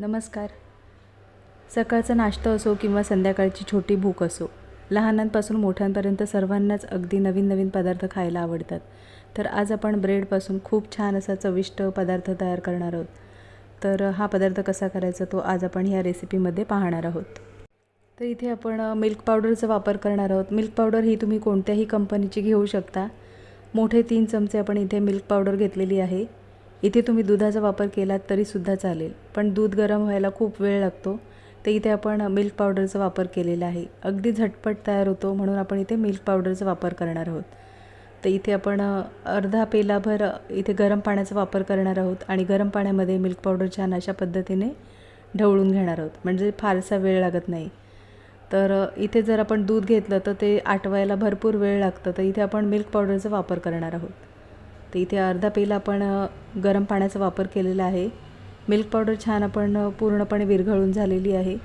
नमस्कार. सकाळचा नाश्ता असो किंवा संध्याकाळची छोटी भूक असो लहानांपासून मोठ्यांपर्यंत सर्वांनाच अगदी नवीन नवीन पदार्थ खायला आवडतात. तर आज आपण ब्रेडपासून खूप छान असा चविष्ट पदार्थ तयार करणार आहोत. तर हा पदार्थ कसा करायचा तो आज आपण ह्या रेसिपीमध्ये पाहणार आहोत. तर इथे आपण मिल्क पावडरचा वापर करणार आहोत. मिल्क पावडर ही तुम्ही कोणत्याही कंपनीची घेऊ शकता. मोठे तीन चमचे आपण इथे मिल्क पावडर घेतलेली आहे. इथे तुम्ही दुधाचा वापर केलात तरीसुद्धा चालेल. पण दूध गरम व्हायला खूप वेळ लागतो. तर इथे आपण मिल्क पावडरचा वापर केलेला आहे. अगदी झटपट तयार होतो म्हणून आपण इथे मिल्क पावडरचा वापर करणार आहोत. तर इथे आपण अर्धा पेलाभर इथे गरम पाण्याचा वापर करणार आहोत आणि गरम पाण्यामध्ये मिल्क पावडर छान अशा पद्धतीने ढवळून घेणार आहोत. म्हणजे फारसा वेळ लागत नाही. तर इथे जर आपण दूध घेतलं तर ते आटवायला भरपूर वेळ लागतं. तर इथे आपण मिल्क पावडरचा वापर करणार आहोत. तर इथे अर्धा पेला आपण गरम पाण्याचा वापर केलेला आहे. मिल्क पावडर छान आपण पूर्णपणे विरघळून झालेली आहे.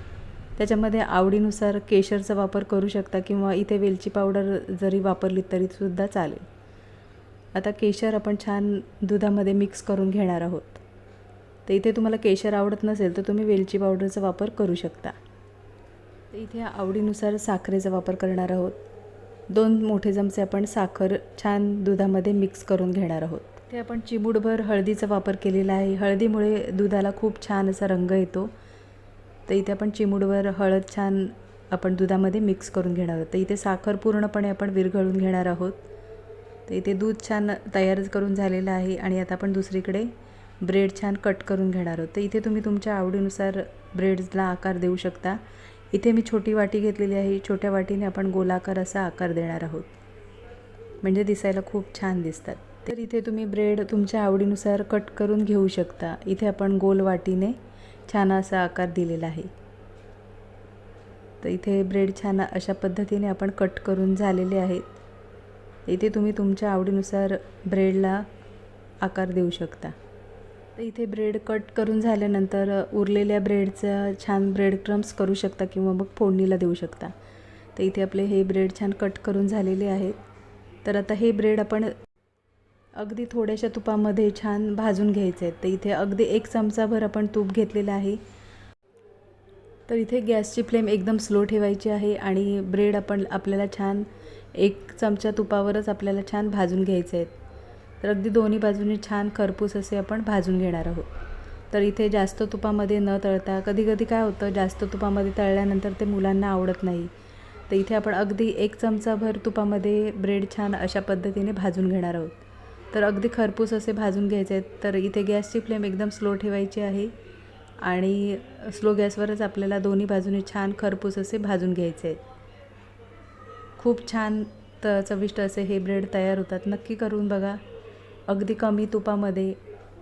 त्याच्यामध्ये आवडीनुसार केशरचा वापर करू शकता किंवा इथे वेलची पावडर जरी वापरली तरीसुद्धा चालेल. आता केशर आपण छान दुधामध्ये मिक्स करून घेणार आहोत. तर इथे तुम्हाला केशर आवडत नसेल तर तुम्ही वेलची पावडरचा वापर करू शकता. तर इथे आवडीनुसार साखरेचा वापर करणार आहोत. दोन मोठे चमचे आपण साखर छान दुधामध्ये मिक्स करून घेणार आहोत. ते आपण चिमूटभर हळदीचा वापर केलेला आहे. हळदीमुळे दुधाला खूप छान असा रंग येतो. तर इथे आपण चिमूटभर हळद छान आपण दुधामध्ये मिक्स करून घेणार आहोत. तर इथे साखर पूर्णपणे आपण विरघळून घेणार आहोत. तर इथे दूध छान तयार करून झालेलं आहे आणि आता आपण दुसरीकडे ब्रेड छान कट करून घेणार आहोत. तर इथे तुम्ही तुमच्या आवडीनुसार ब्रेड्सला आकार देऊ शकता. इथे मी छोटी वाटी घेतलेली आहे. छोट्या वाटीने आपण गोलाकार असा आकार देणार आहोत. म्हणजे दिसायला खूप छान दिसतात. तर इथे तुम्ही ब्रेड तुमच्या आवडीनुसार कट करून घेऊ शकता. इथे आपण गोल वाटीने छान असा आकार दिलेला आहे. तर इथे ब्रेड छान अशा पद्धतीने आपण कट करून झालेले आहेत. इथे तुम्ही तुमच्या आवडीनुसार ब्रेडला आकार देऊ शकता. तर इथे ब्रेड कट करून झाल्यानंतर उरलेल्या ब्रेडचं छान ब्रेड क्रम्स करू शकता किंवा मग फोडणीला देऊ शकता. तर इथे आपले हे ब्रेड छान कट करून झालेले आहेत. तर आता हे ब्रेड आपण अगदी थोड्याशा तुपामध्ये छान भाजून घ्यायचे आहेत. तर इथे अगदी एक चमचाभर आपण तूप घेतलेलं आहे. तर इथे गॅसची फ्लेम एकदम स्लो ठेवायची आहे आणि ब्रेड आपण आपल्याला छान एक चमचा तुपावरच आपल्याला छान भाजून घ्यायचे आहेत. तर अगदी दोन्ही बाजूने छान खरपूस असे आपण भाजून घेणार आहोत. तर इथे जास्त तुपामध्ये न तळता कधी कधी काय होतं जास्त तुपामध्ये तळल्यानंतर ते मुलांना आवडत नाही. तर इथे आपण अगदी एक चमचाभर तुपामध्ये ब्रेड छान अशा पद्धतीने भाजून घेणार आहोत. तर अगदी खरपूस असे भाजून घ्यायचे आहेत. तर इथे गॅसची फ्लेम एकदम स्लो ठेवायची आहे आणि स्लो गॅसवरच आपल्याला दोन्ही बाजूने छान खरपूस असे भाजून घ्यायचे आहेत. खूप छान त चविष्ट असे हे ब्रेड तयार होतात. नक्की करून बघा. अगदी कमी तुपामध्ये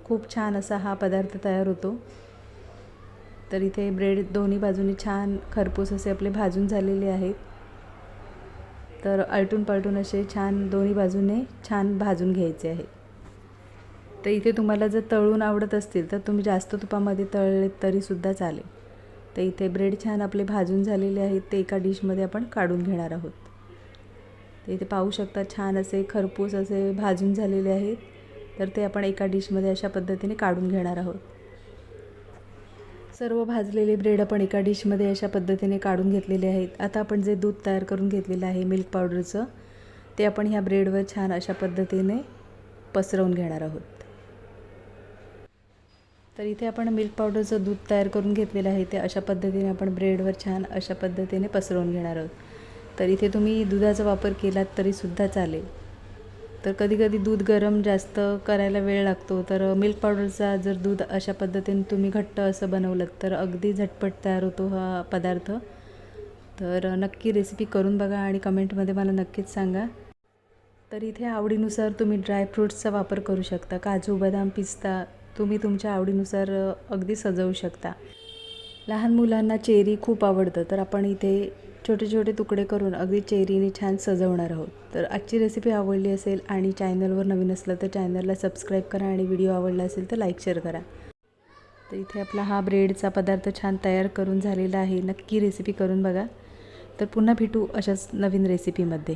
खूप छान असा हा पदार्थ तयार होतो. तर इथे ब्रेड दोन्ही बाजूनी छान खरपूस असे आपले भाजून झालेले आहेत. तर आलटून पलटून असे छान दोन्ही बाजूने छान भाजून घ्यायचे आहे तर इथे तुम्हाला जर तळून आवडत असतील तर तुम्ही जास्त तुपामध्ये तळले तरीसुद्धा चालेल. तर इथे ब्रेड छान आपले भाजून झालेले आहेत. ते एका डिशमध्ये आपण काढून घेणार आहोत. तर इथे पाहू शकता छान असे खरपूस असे भाजून झालेले आहेत. तर ते आपण एका डिशमध्ये अशा पद्धतीने काढून घेणार आहोत. सर्व भाजलेले ब्रेड आपण एका डिशमध्ये अशा पद्धतीने काढून घेतलेले आहेत. आता आपण जे दूध तयार करून घेतलेलं आहे मिल्क पावडरचं ते आपण ह्या ब्रेडवर छान अशा पद्धतीने पसरवून घेणार आहोत. तर इथे आपण मिल्क पावडरचं दूध तयार करून घेतलेलं आहे ते अशा पद्धतीने आपण ब्रेडवर छान अशा पद्धतीने पसरवून घेणार आहोत. तर इथे तुम्ही दुधाचा वापर केलात तरीसुद्धा चालेल. तर कधीकधी दूध गरम जास्त करायला वेळ लागतो. तर मिल्क पावडरचा जर दूध अशा पद्धतीने तुम्ही घट्ट असं बनवलं तर अगदी झटपट तयार होतो हा पदार्थ. तर नक्की रेसिपी करून बघा आणि कमेंटमध्ये मला नक्कीच सांगा. तर इथे आवडीनुसार तुम्ही ड्रायफ्रूट्सचा वापर करू शकता. काजू बदाम पिस्ता तुम्ही तुमच्या आवडीनुसार अगदी सजवू शकता. लहान मुलांना चेरी खूप आवडतं तर आपण इथे छोटे छोटे तुकडे करून अगदी चेरीने छान सजवणार आहोत. तर आजची रेसिपी आवडली असेल आणि चॅनलवर नवीन असलं तर चॅनलला सबस्क्राईब करा आणि व्हिडिओ आवडला असेल तर लाईक शेअर करा. तर इथे आपला हा ब्रेडचा पदार्थ छान तयार करून झालेला आहे. नक्की रेसिपी करून बघा. तर पुन्हा भेटू अशाच नवीन रेसिपीमध्ये